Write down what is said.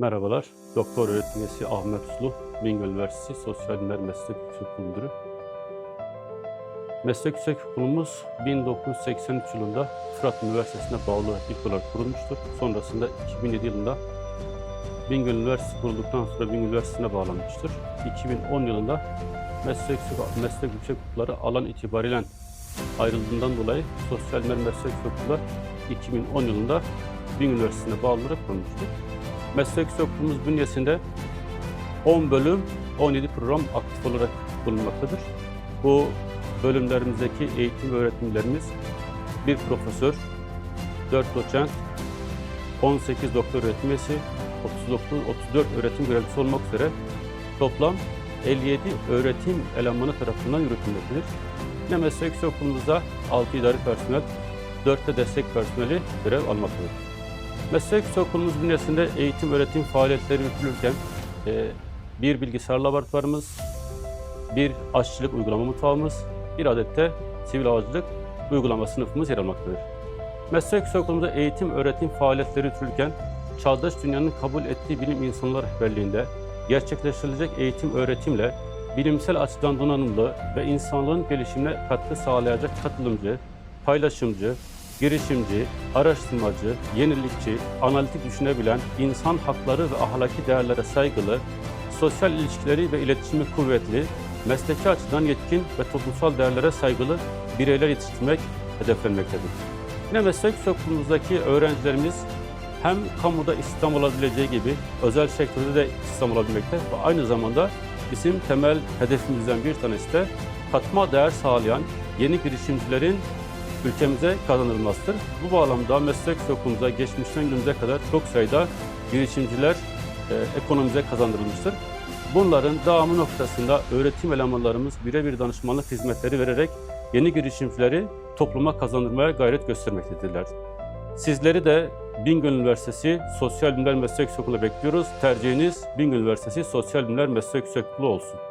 Merhabalar, Doktor Öğretim Üyesi Ahmet Uslu, Bingöl Üniversitesi Sosyal Bilimler Meslek Yüksek Müdürü. Meslek Yüksek Okulumuz 1983 yılında Fırat Üniversitesi'ne bağlı ilk olarak kurulmuştur. Sonrasında 2007 yılında Bingöl Üniversitesi kurulduktan sonra Bingöl Üniversitesi'ne bağlanmıştır. 2010 yılında Meslek, Meslek Yüksek Okulları alan itibariyle ayrıldığından dolayı Sosyal Bilimler Meslek Yüksek Okulları 2010 yılında Bingöl Üniversitesi'ne bağlı olarak kurulmuştur. Meslek Okulumuz bünyesinde 10 bölüm, 17 program aktif olarak bulunmaktadır. Bu bölümlerimizdeki eğitim öğretimlerimiz bir profesör, 4 doçent, 18 doktor öğretim üyesi, 39, 34 öğretim görevlisi olmak üzere toplam 57 öğretim elemanı tarafından yürütülmektedir. Yine meslek okulumuzda 6 idari personel, 4 de destek personeli görev almaktadır. Meslek okulumuz bünyesinde eğitim öğretim faaliyetleri yürütülürken e, bir bilgisayar laboratuvarımız, bir aşçılık uygulama mutfağımız, bir adet de sivil havacılık uygulama sınıfımız yer almaktadır. Meslek okulumuzda eğitim öğretim faaliyetleri yürütülürken çağdaş dünyanın kabul ettiği bilim insanlar rehberliğinde gerçekleştirilecek eğitim öğretimle bilimsel açıdan donanımlı ve insanlığın gelişimine katkı sağlayacak katılımcı, paylaşımcı, girişimci, araştırmacı, yenilikçi, analitik düşünebilen, insan hakları ve ahlaki değerlere saygılı, sosyal ilişkileri ve iletişimi kuvvetli, mesleki açıdan yetkin ve toplumsal değerlere saygılı bireyler yetiştirmek hedeflenmektedir. Yine meslek okulumuzdaki öğrencilerimiz hem kamuda istihdam olabileceği gibi özel sektörde de istihdam olabilmekte ve aynı zamanda bizim temel hedefimizden bir tanesi de katma değer sağlayan yeni girişimcilerin ülkemize kazanılmasıdır. Bu bağlamda meslek okulumuza geçmişten günümüze kadar çok sayıda girişimciler e, ekonomimize kazandırılmıştır. Bunların devamı noktasında öğretim elemanlarımız birebir danışmanlık hizmetleri vererek yeni girişimcileri topluma kazandırmaya gayret göstermektedirler. Sizleri de Bingöl Üniversitesi Sosyal Bilimler Meslek Yüksekokulu'na bekliyoruz. Tercihiniz Bingöl Üniversitesi Sosyal Bilimler Meslek Yüksekokulu olsun.